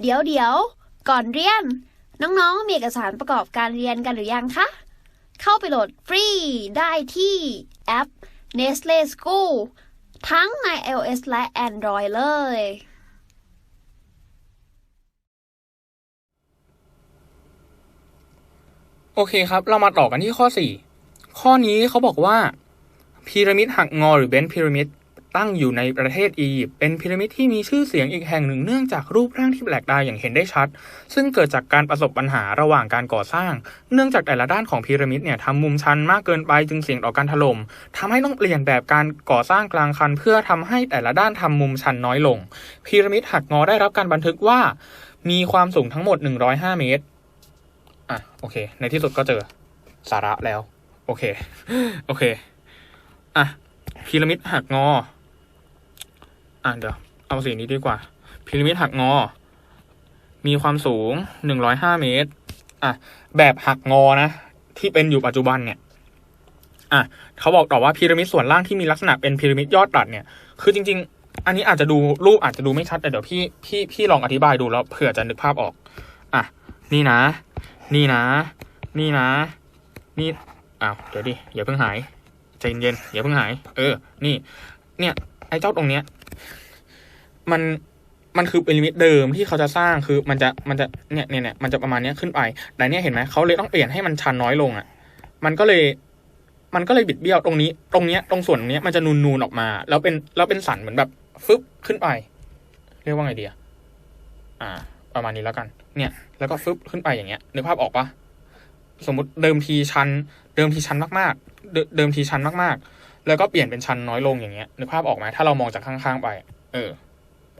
เดี๋ยวเดี๋ยวก่อนเรียน น้องๆ มีเอกสารประกอบการเรียนกันหรือยังคะ เข้าไปโหลดฟรีได้ที่แอป Nestle School ทั้งใน iOS และ Android เลย โอเคครับ เรามาต่อกันที่ข้อ 4 ข้อนี้เขาบอกว่าพีระมิดหักงอหรือเบนพีระมิด ตั้งอยู่ในประเทศอียิปต์เป็นพีระมิดที่มีชื่อเสียงอีกแห่งหนึ่งเนื่องจากรูปร่างที่แปลกตาอย่างเห็นได้ชัด ซึ่งเกิดจากการประสบปัญหาระหว่างการก่อสร้าง เนื่องจากแต่ละด้านของพีระมิดเนี่ยทำมุมชันมากเกินไปจึงเสี่ยงต่อการถล่มทำให้ต้องเปลี่ยนแบบการก่อสร้างกลางคัน เพื่อทำให้แต่ละด้านทำมุมชันน้อยลง พีระมิดหักงอได้รับการบันทึกว่า มีความสูงทั้งหมด 105 เมตรอะโอเค ในที่สุดก็เจอสาระแล้ว โอเค โอเค อะพีระมิดหักงอ อะเดี๋ยวเอาสีนี้ดีกว่าพีระมิดหักงอ มีความสูง105เมตร อะ แบบหักงอนะ ที่เป็นอยู่ปัจจุบันเนี่ย อะเขาบอกต่อว่าพีระมิดส่วนล่างที่มีลักษณะเป็นพีระมิดยอดตัดเนี่ย คือจริง ๆ อันนี้อาจจะดูรูปอาจจะดูไม่ชัดแต่เดี๋ยวพี่พี่พี่ลองอธิบายดูแล้วเผื่อจะนึกภาพออก อะ นี่นะ นี่นะ นี่นะ นี่ อ้าว เดี๋ยวดิ อย่าเพิ่งหาย ใจเย็นๆอย่าเพิ่งหาย เออ นี่ เนี่ย ไอ้เจ้าตรงเนี้ย มันมันคือพีระมิดเดิมที่เขาจะสร้างคือมันจะมันจะเนี่ยเนี่ยเนี่ยมันจะประมาณเนี้ยขึ้นไป แต่เนี่ยเห็นไหมเขาเลยต้องเปลี่ยนให้มันชันน้อยลงอะ มันก็เลยมันก็เลยบิดเบี้ยวตรงนี้ ตรงเนี้ยตรงส่วนเนี้ยมันจะนูนนูนออกมา แล้วเป็นแล้วเป็นสันเหมือนแบบฟึบขึ้นไป เรียกว่าไงดีอะอ่า ประมาณนี้แล้วกัน เนี่ย แล้วก็ฟึบขึ้นไปอย่างเงี้ยนึกภาพออกปะสมมติเดิมทีชัน เดิมทีชันมากๆ เดิเดิมทีชันมากๆ แล้วก็เปลี่ยนเป็นชันน้อยลงอย่างเงี้ยนึกภาพออกไหมถ้าเรามองจากข้างๆไป เออ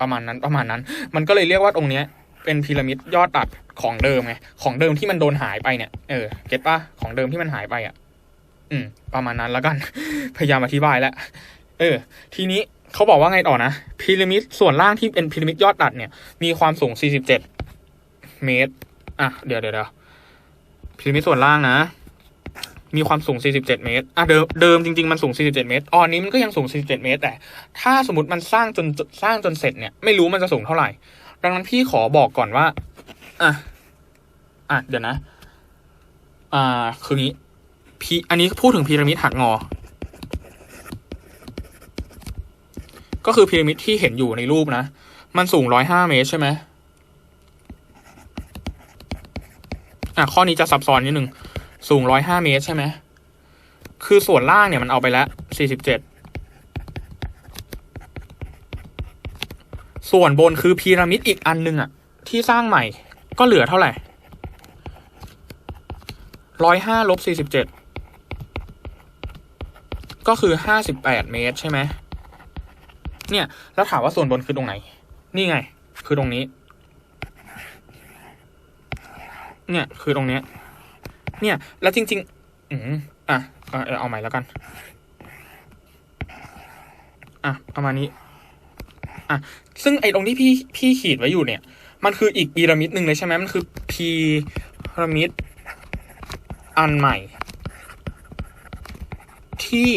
ประมาณนั้นประมาณนั้น มันก็เลยเรียกว่าตรงเนี้ยเป็นพีระมิดยอดตัดของเดิมไงของเดิมที่มันโดนหายไปเนี่ยเออเก็ตปะของเดิมที่มันหายไปอะ อืม ประมาณนั้นแล้วกัน พยายามอธิบายแล้วเออ ทีนี้เขาบอกว่าไงต่อนะพีระมิดส่วนล่างที่เป็นพีระมิดยอดตัดเนี่ย มีความสูง 47 เมตร อะ เดี๋ยวเดี๋ยวเดี๋ยวพีระมิดส่วนล่างนะ มีความสูง 47 เมตร อะเดิมเดิมจริง ๆ มันสูง 47 เมตรอ๋ออนนี้มันก็ยังสูง 47 เมตร แต่ ถ้าสมมติมันสร้างจนสร้างจนเสร็จเนี่ย ไม่รู้มันจะสูงเท่าไหร่ ดังนั้นพี่ขอบอกก่อนว่า อะ อะ เดี๋ยวนะ อ่า คืองี้ พีอันนี้พูดถึงพีระมิดหักงอ ก็คือพีระมิดที่เห็นอยู่ในรูปนะ มันสูง 105 เมตรใช่ไหมอะ ข้อนี้จะซับซ้อนนิดนึง สูงร้อยห้าเมตรใช่ไหม คือส่วนล่างเนี่ยมันเอาไปแล้วสี่สิบเจ็ด ส่วนบนคือพีระมิดอีกอันหนึงอะที่สร้างใหม่ ก็เหลือเท่าไหร่ร้อยห้าลบสี่สิบเจ็ด ก็คือห้าสิบแปดเมตรใช่ไหม เนี่ย แล้วถามว่าส่วนบนคือตรงไหน นี่ไง คือตรงนี้ เนี่ย คือตรงเนี้ย เนี่ย แล้วจริง ๆ อืมอะเอาเอาใหม่แล้วกัน อะประมาณนี้ อะ ซึ่งไอ้ตรงที่พี่พี่ขีดไว้อยู่เนี่ย มันคืออีกพีระมิดหนึ่งเลยใช่ไหมมันคือพีระมิดอันใหม่ ที่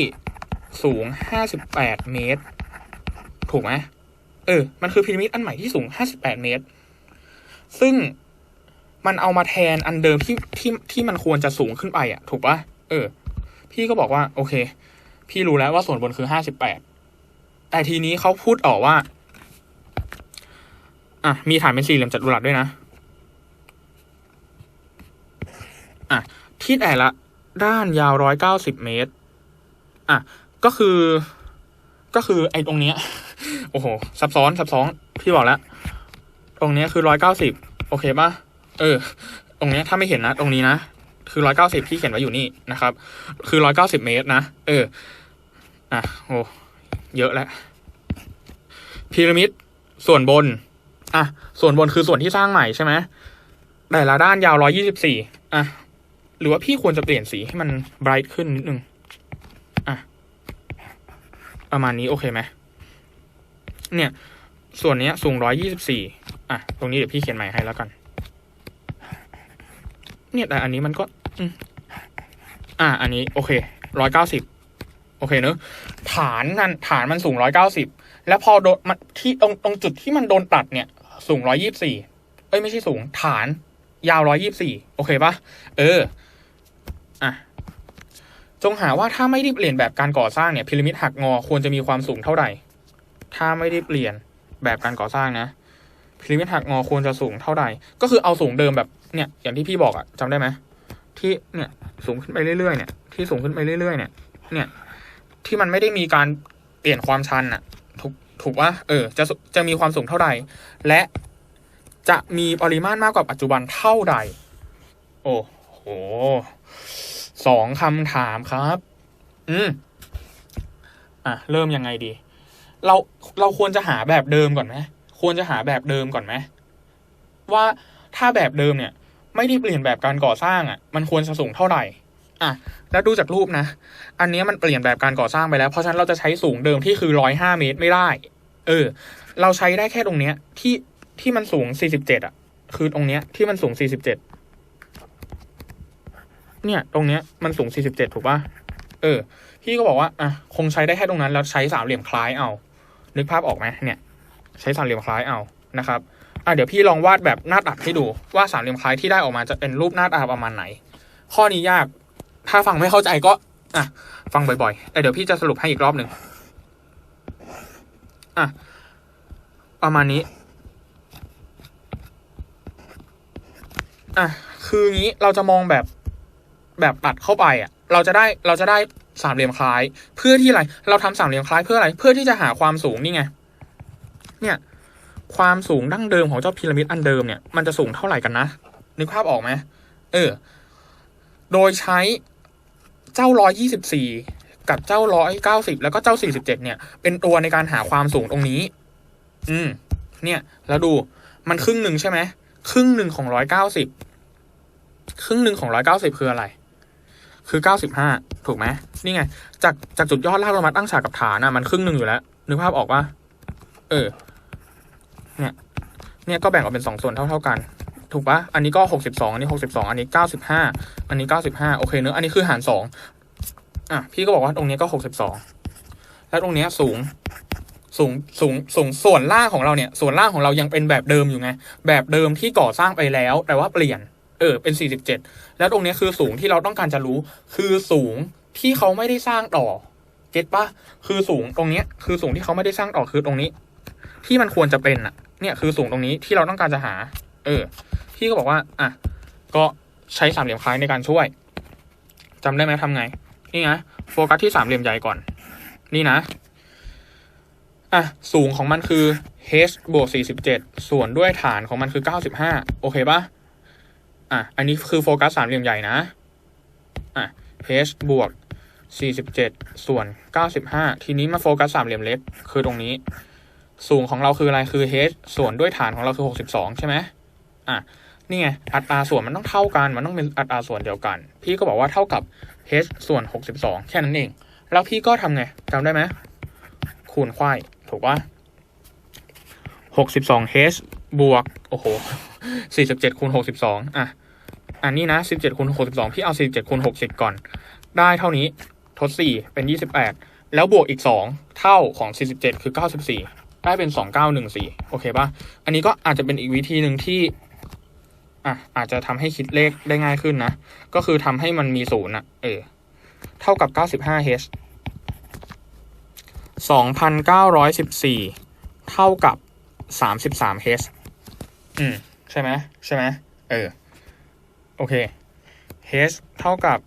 สูงห้าสิบแปดเมตร ถูกไหม เออ มันคือพีระมิดอันใหม่ที่สูงห้าสิบแปดเมตร ซึ่ง มันเอามาแทนอันเดิมที่ที่ที่มันควรจะสูงขึ้นไปอะถูกปะเออ พี่ก็บอกว่า โอเค พี่รู้แล้วว่าส่วนบนคือห้าสิบแปดแต่ทีนี้เขาพูดออกว่า อะ มีฐานเป็นสี่เหลี่ยมจัตุรัสด้วยนะ อะ ที่แต่ละ ด้านยาวร้อยเก้าสิบเมตร อะ ก็คือ ก็คือไอ้ตรงเนี้ย โอ้โห ซับซ้อนซับซ้อน พี่บอกแล้ว ตรงเนี้ยคือร้อยเก้าสิบ โอเคปะ เออ ตรงเนี้ยถ้าไม่เห็นนะ ตรงนี้นะ คือร้อยเก้าสิบที่เขียนไว้อยู่นี่นะครับ คือร้อยเก้าสิบเมตรนะ เออ อะ โอ้เยอะแล้วพีระมิดส่วนบน อะ ส่วนบนคือส่วนที่สร้างใหม่ใช่ไหมแต่ละด้านยาวร้อยี่สิบสี่อะ หรือว่าพี่ควรจะเปลี่ยนสีให้มันไบรท์ขึ้นนิดนึง อะ ประมาณนี้โอเคไหม เนี่ย ส่วนเนี้ยสูงร้อยี่สิบสี่อะ ตรงนี้เดี๋ยวพี่เขียนใหม่ให้แล้วกัน เนี่ยแต่อันนี้มันก็อ่า อันนี้ โอเคร้อยเก้าสิบโอเคเนอะฐานนั่นฐานมันสูงร้อยเก้าสิบแล้วพอโดนมันที่ตรงตรงจุดที่มันโดนตัดเนี่ย สูงร้อยยี่สี่เอ้ยไม่ใช่สูง ฐาน ยาวร้อยยี่บสี่โอเคปะเออ อะจงหาว่าถ้าไม่ได้เปลี่ยนแบบการก่อสร้างเนี่ยพีระมิดหักงอควรจะมีความสูงเท่าไหร่ ถ้าไม่ได้เปลี่ยนแบบการก่อสร้างนะ พีระมิดหักงอควรจะสูงเท่าไหร่ก็คือเอาสูงเดิมแบบเนี่ยอย่างที่พี่บอกอะจำได้ไหมที่เนี่ยสูงขึ้นไปเรื่อยๆเนี่ยที่สูงขึ้นไปเรื่อยๆเนี่ย เนี่ยที่มันไม่ได้มีการเปลี่ยนความชันอะถูกถูกว่าเออจะจะมีความสูงเท่าไหร่และจะมีปริมาณมากกว่าปัจจุบันเท่าใด โอ้โหสองคำถามครับ อืมอะเริ่มยังไงดี เราเราควรจะหาแบบเดิมก่อนไหม ควรจะหาแบบเดิมก่อนไหมว่าถ้าแบบเดิมเนี่ย ไม่ได้เปลี่ยนแบบการก่อสร้างอะ มันควรจะสูงเท่าไหร่อะแล้วดูจากรูปนะ อันนี้มันเปลี่ยนแบบการก่อสร้างไปแล้ว เพราะฉะนั้นเราจะใช้สูงเดิมที่คือร้อยห้าเมตรไม่ได้ เออ เราใช้ได้แค่ตรงเนี้ย ที่ที่มันสูงสี่สิบเจ็ดอะ คือตรงเนี้ยที่มันสูงสี่สิบเจ็ดเนี่ย ตรงเนี้ยมันสูงสี่สิบเจ็ดถูกปะเออ พี่ก็บอกว่าอะคงใช้ได้แค่ตรงนั้น แล้วใช้สามเหลี่ยมคล้ายเอา นึกภาพออกไหมเนี่ย ใช้สามเหลี่ยมคล้ายเอานะครับอะเดี๋ยวพี่ลองวาดแบบหน้าตัดให้ดูว่าสามเหลี่ยมคล้ายที่ได้ออกมาจะเป็นรูปหน้าตาประมาณไหน ข้อนี้ยากถ้าฟังไม่เข้าใจก็อะฟังบ่อยๆแต่เดี๋ยวพี่จะสรุปให้อีกรอบหนึ่งอะประมาณนี้อะคืองี้เราจะมองแบบแบบตัดเข้าไปอะ เราจะได้เราจะได้สามเหลี่ยมคล้าย เพื่อที่อะไร เราทำสามเหลี่ยมคล้ายเพื่ออะไร เพื่อที่จะหาความสูงนี่ไง เนี่ย ความสูงดั้งเดิมของเจ้าพีระมิดอันเดิมเนี่ยมันจะสูงเท่าไหร่กันนะนึกภาพออกไหมเออ โดยใช้เจ้าร้อยยี่สิบสี่กับเจ้าร้อยเก้าสิบแล้วก็เจ้าสี่สิบเจ็ดเนี่ย เป็นตัวในการหาความสูงตรงนี้ อืม เนี่ย แล้วดูมันครึ่งหนึ่งใช่ไหมครึ่งหนึ่งของร้อยเก้าสิบครึ่งหนึ่งของร้อยเก้าสิบคืออะไร คือเก้าสิบห้าถูกไหมนี่ไง จากจากจุดยอดลากลงมาตั้งฉากกับฐานอะมันครึ่งหนึ่งอยู่แล้วนึกภาพออกปะเออ เนี่ย เนี่ยก็แบ่งออกเป็นสองส่วนเท่าเท่ากัน ถูกปะอันนี้ก็หกสิบสองอันนี้หกสิบสองอันนี้เก้าสิบห้าอันนี้เก้าสิบห้าโอเคเนอะอันนี้คือหารสองอะพี่ก็บอกว่าตรงนี้ก็หกสิบสองแล้วตรงนี้สูงสูงสูงสูงส่วนล่างของเราเนี่ย ส่วนล่างของเรายังเป็นแบบเดิมอยู่ไง แบบเดิมที่ก่อสร้างไปแล้ว แต่ว่าเปลี่ยน เออ เป็นสี่สิบเจ็ดแล้วตรงนี้คือสูงที่เราต้องการจะรู้ คือสูงที่เขาไม่ได้สร้างต่อ เก็ตปะคือสูงตรงเนี้ยคือสูงที่เขาไม่ได้สร้างต่อคือตรงนี้ ที่มันควรจะเป็นอะ เนี่ยคือสูงตรงนี้ที่เราต้องการจะหา เออ พี่ก็บอกว่าอะก็ใช้สามเหลี่ยมคล้ายในการช่วยจำได้ไหมทำไง นี่ไงโฟกัสที่สามเหลี่ยมใหญ่ก่อน นี่นะอะสูงของมันคือ h บวก47 ส่วนด้วยฐานของมันคือ 95 โอเคปะอะ อันนี้คือโฟกัสสามเหลี่ยมใหญ่นะ อะ h บวก47 ส่วน 95 ทีนี้มาโฟกัสสามเหลี่ยมเล็ก คือตรงนี้ สูงของเราคืออะไรคือ h ส่วนด้วยฐานของเราคือ 62 ใช่ไหมอะนี่ไงอัตราส่วนมันต้องเท่ากันมันต้องเป็นอัตราส่วนเดียวกัน พี่ก็บอกว่าเท่ากับ h ส่วน 62 แค่นั้นเอง แล้วพี่ก็ทำไงจำได้ไหมคูณควายถูกปะ62 h บวกโอ้โห47คูณ62อะอันนี้นะ17คูณ62พี่เอา47คูณ60 ก่อน ได้เท่านี้ทด 4 เป็น 28 แล้วบวกอีก 2 เท่าของ 47 คือ 94 ได้เป็น2914โอเคปะอันนี้ก็อาจจะเป็นอีกวิธีหนึ่งที่อะอาจจะทำให้คิดเลขได้ง่ายขึ้นนะ ก็คือทำให้มันมีศูนย์อะเออ เท่ากับ95 h 2,914เก้าร้อยสิบสี่เท่ากับ33 h อืม ใช่ไหมใช่ไหมเออ โอเค h เท่ากับ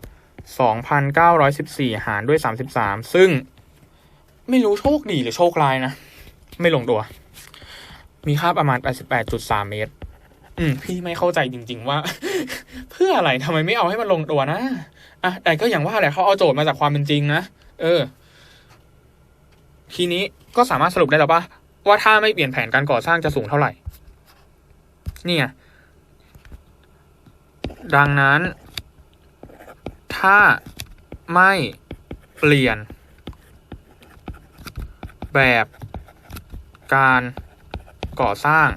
2,914หารด้วย33ซึ่งไม่รู้โชคดีหรือโชคร้ายนะ ไม่ลงตัว มีค่าประมาณ 88.3 เมตร อืม พี่ไม่เข้าใจจริง ๆ ว่า เพื่ออะไรทำไมไม่เอาให้มันลงตัวนะ อะ แต่ก็อย่างว่าแหละเขาเอาโจทย์มาจากความเป็นจริงนะ เออ ทีนี้ก็สามารถสรุปได้แล้วปะว่าถ้าไม่เปลี่ยนแผนการก่อสร้างจะสูงเท่าไหร่ เนี่ยดังนั้น ถ้าไม่เปลี่ยน แบบ การก่อสร้าง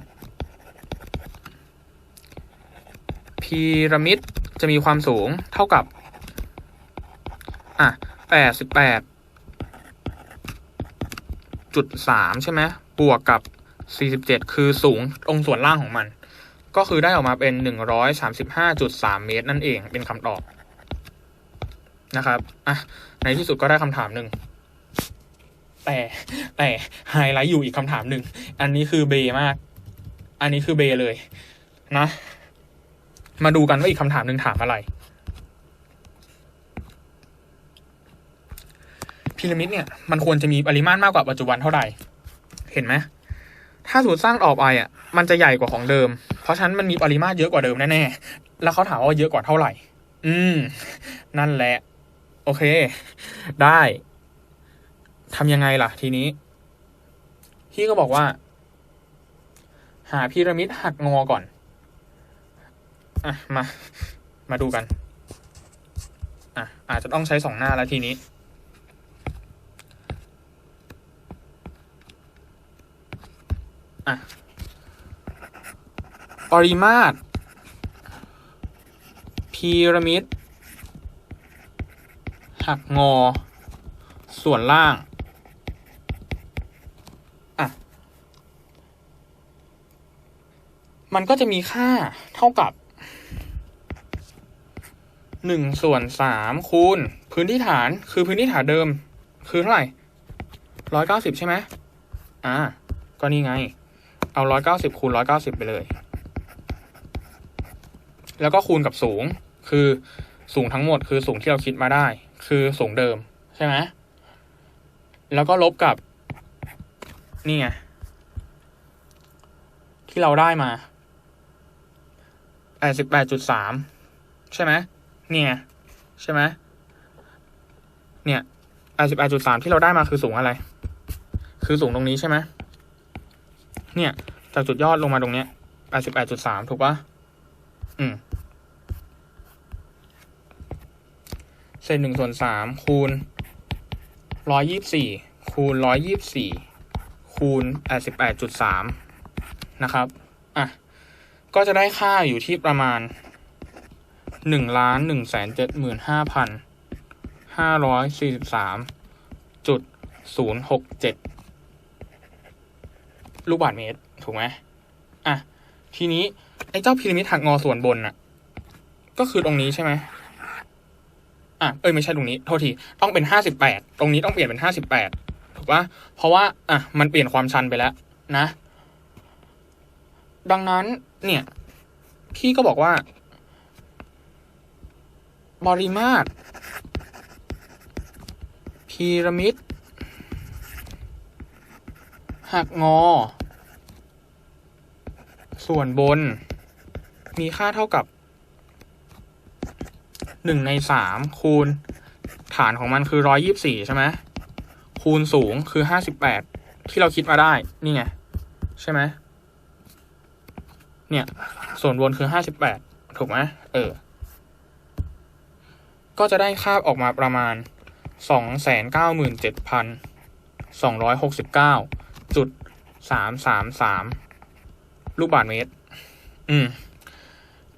พีระมิดจะมีความสูงเท่ากับ อะแปดสิบแปดจุดสามใช่ไหมบวกกับสี่สิบเจ็ดคือสูงตรงส่วนล่างของมัน ก็คือได้ออกมาเป็นหนึ่งร้อยสามสิบห้าจุดสามเมตรนั่นเองเป็นคำตอบนะครับ อะ ในที่สุดก็ได้คำถามหนึ่ง แต่แต่ไฮไลท์อยู่อีกคำถามหนึ่ง อันนี้คือเบมาก อันนี้คือเบเลยนะ มาดูกันว่าอีกคำถามหนึ่งถามอะไร พีระมิดเนี่ย มันควรจะมีปริมาตรมากกว่าปัจจุบันเท่าไหร่ เห็นไหม ถ้าสูตรสร้างต่อไปอะ มันจะใหญ่กว่าของเดิม เพราะฉะนั้นมันมีปริมาตรเยอะกว่าเดิมแน่ๆ แล้วเขาถามว่าเยอะกว่าเท่าไหร่ อืม นั่นแหละ โอเค ได้ ทำยังไงล่ะ ทีนี้ พี่ก็บอกว่า หาพีระมิดหักงอก่อน อะ มา มาดูกัน อะ อาจจะต้องใช้สองหน้าแล้วทีนี้ อะ ปริมาตรพีระมิดหักงอ ส่วนล่าง อะ มันก็จะมีค่าเท่ากับหนึ่งส่วนสามคูณ พื้นที่ฐานคือพื้นที่ฐานเดิม คือเท่าไหร่ร้อยเก้าสิบใช่ไหมอ่า ก็นี่ไง เอาร้อยเก้าสิบคูณร้อยเก้าสิบไปเลย แล้วก็คูณกับสูง คือสูงทั้งหมดคือสูงที่เราคิดมาได้ คือสูงเดิมใช่ไหมแล้วก็ลบกับ นี่ไงที่เราได้มา แปดสิบแปดจุดสามใช่ไหมเนี่ยใช่ไหมเนี่ยแปดสิบแปดจุดสามที่เราได้มาคือสูงอะไร คือสูงตรงนี้ใช่ไหมเนี่ย จากจุดยอดลงมาตรงเนี้ยแปดสิบแปดจุดสามถูกปะอืมเศษหนึ่งส่วนสามคูณร้อยยี่บสี่คูณร้อยยี่บสี่คูณแปดสิบแปดจุดสามนะครับ อะ ก็จะได้ค่าอยู่ที่ประมาณหนึ่งล้านหนึ่งแสนเจ็ดหมื่นห้าพันห้าร้อยสี่สิบสามจุดศูนย์หกเจ็ดลูกบาศก์เมตร ถูกไหมอะ ทีนี้ ไอ้เจ้าพีระมิดหักงอส่วนบนน่ะ ก็คือตรงนี้ใช่ไหมอะ เอ้ย ไม่ใช่ตรงนี้ โทษที ต้องเป็นห้าสิบแปด ตรงนี้ต้องเปลี่ยนเป็นห้าสิบแปด ถูกปะเพราะว่า อะ มันเปลี่ยนความชันไปแล้ว นะ ดังนั้นเนี่ย พี่ก็บอกว่าปริมาตรพีระมิด หักงอ ส่วนบน มีค่าเท่ากับหนึ่งในสามคูณ ฐานของมันคือร้อยยี่บสี่ใช่ไหมคูณสูงคือห้าสิบแปดที่เราคิดมาได้ นี่ไง ใช่ไหม เนี่ย ส่วนบนคือห้าสิบแปดถูกไหมเออ ก็จะได้ค่าออกมาประมาณสองแสนเก้าหมื่นเจ็ดพันสองร้อยหกสิบเก้าจุดสามสามสามลูกบาศก์เมตร อืม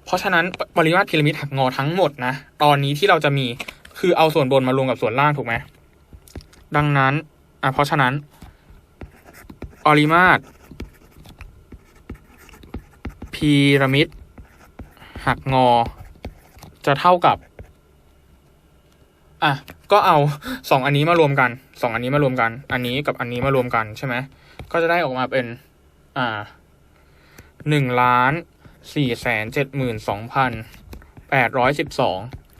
เพราะฉะนั้นปริมาตรพีระมิดหักงอทั้งหมดนะ ตอนนี้ที่เราจะมีคือเอาส่วนบนมารวมกับส่วนล่างถูกไหม ดังนั้น อะเพราะฉะนั้น ปริมาตร พีระมิด หักงอ จะเท่ากับ อะ ก็เอาสองอันนี้มารวมกันสองอันนี้มารวมกัน อันนี้กับอันนี้มารวมกันใช่ไหมก็จะได้ออกมาเป็น อ่าหนึ่งล้านสี่แสนเจ็ดหมื่นสองพันแปดร้อยสิบสอง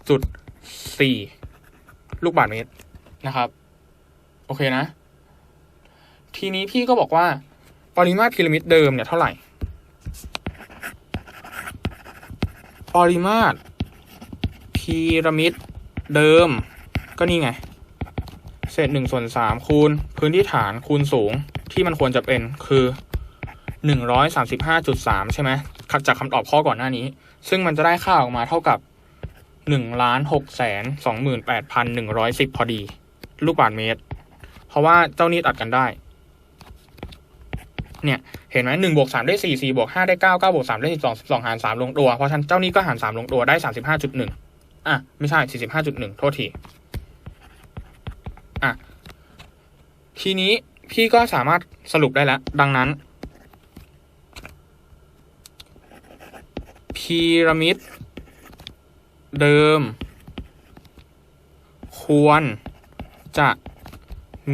จุดสี่ลูกบาศก์เมตรนะครับ โอเคนะ ทีนี้พี่ก็บอกว่า ปริมาตรพีระมิดเดิมเนี่ยเท่าไหร่ ปริมาตรพีระมิดเดิม ก็นี่ไง เศษหนึ่งส่วนสามคูณพื้นที่ฐานคูณสูงที่มันควรจะเป็นคือหนึ่งร้อยสามสิบห้าจุดสามใช่ไหมขัดจากคำตอบข้อก่อนหน้านี้ ซึ่งมันจะได้ค่าออกมาเท่ากับหนึ่งล้านหกแสนสองหมื่นแปดพันหนึ่งร้อยสิบพอดี ลูกบาศก์เมตร เพราะว่าเจ้านี้ตัดกันได้ เนี่ยเห็นไหมหนึ่งบวกสามได้สี่สี่บวกห้าได้เก้าเก้าบวกสามได้สิบสองสิบสองหารสามลงตัว เพราะฉะนั้นเจ้านี้ก็หารสามลงตัวได้สามสิบห้าจุดหนึ่งอะ ไม่ใช่สี่สิบห้าจุดหนึ่งโทษทีอะทีนี้พี่ก็สามารถสรุปได้แล้ว ดังนั้นพีระมิดเดิม ควรจะ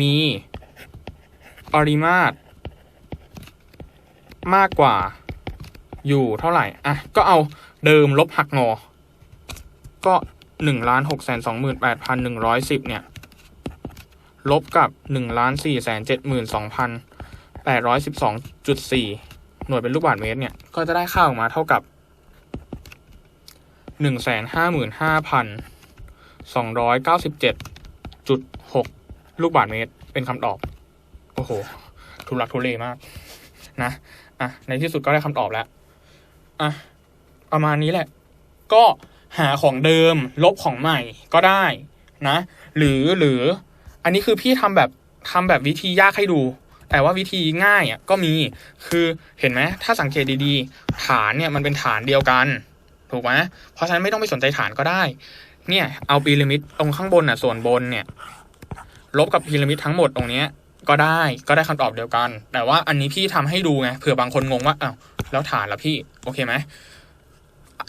มีปริมาตร มากกว่าอยู่เท่าไหร่ อะ ก็เอาเดิมลบหักงอ ก็หนึ่งล้านหกแสนสองหมื่นแปดพันหนึ่งร้อยสิบเนี่ย ลบกับหนึ่งล้านสี่แสนเจ็ดหมื่นสองพันแปดร้อยสิบสองจุดสี่หน่วยเป็นลูกบาศก์เมตรเนี่ย ก็จะได้ค่าออกมาเท่ากับหนึ่งแสนห้าหมื่นห้าพันสองร้อยเก้าสิบเจ็ดจุดหกลูกบาศก์เมตรเป็นคำตอบ โอ้โห ทุลักทุเลมากนะ อะในที่สุดก็ได้คำตอบแล้วอะประมาณนี้แหละ ก็หาของเดิม ลบของใหม่ก็ได้นะ หรือหรือ อันนี้คือพี่ทำแบบทำแบบวิธียากให้ดู แต่ว่าวิธีง่ายอะก็มีคือเห็นไหมถ้าสังเกตดีๆ ฐานเนี่ยมันเป็นฐานเดียวกันถูกไหมเพราะฉะนั้นไม่ต้องไปสนใจฐานก็ได้ เนี่ย เอาพีระมิดตรงข้างบนอะส่วนบนเนี่ย ลบกับพีระมิดทั้งหมดตรงเนี้ย ก็ได้ก็ได้คำตอบเดียวกัน แต่ว่าอันนี้พี่ทำให้ดูไงเผื่อบางคนงงว่าอ้าวแล้วฐานละพี่ โอเคไหม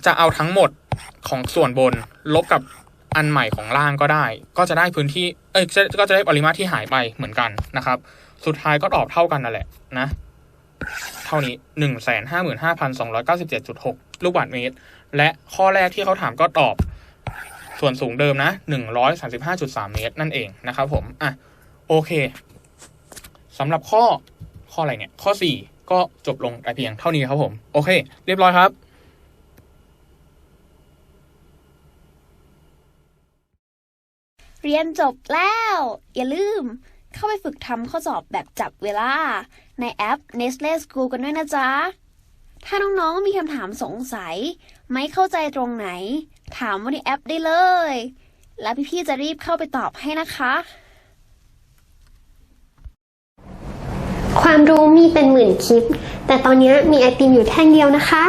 จะเอาทั้งหมดของส่วนบน ลบกับอันใหม่ของล่างก็ได้ ก็จะได้พื้นที่ เอ้ยจะก็จะได้ปริมาตรที่หายไปเหมือนกันนะครับ สุดท้ายก็ตอบเท่ากันนั่นแหละนะ เท่านี้หนึ่งแสนห้าหมื่นห้าพันสองร้อยเก้าสิบเจ็ดจุดหกลูกบาศก์เมตร และข้อแรกที่เขาถามก็ตอบ ส่วนสูงเดิมนะหนึ่งร้อยสามสิบห้าจุดสามเมตรนั่นเองนะครับผม อะ โอเค สำหรับข้อข้ออะไรเนี่ย ข้อสี่ก็จบลงแต่เพียงเท่านี้ครับผม โอเค เรียบร้อยครับเรียนจบแล้ว อย่าลืม เข้าไปฝึกทำข้อสอบแบบจับเวลา ในแอป Nestle School กันด้วยนะจ๊ะ ถ้าน้องๆมีคำถามสงสัย ไม่เข้าใจตรงไหน ถามว่าในแอปได้เลย แล้วพี่ๆจะรีบเข้าไปตอบให้นะคะ ความรู้มีเป็นหมื่นคลิป แต่ตอนนี้มีไอติมอยู่แท่งเดียวนะคะ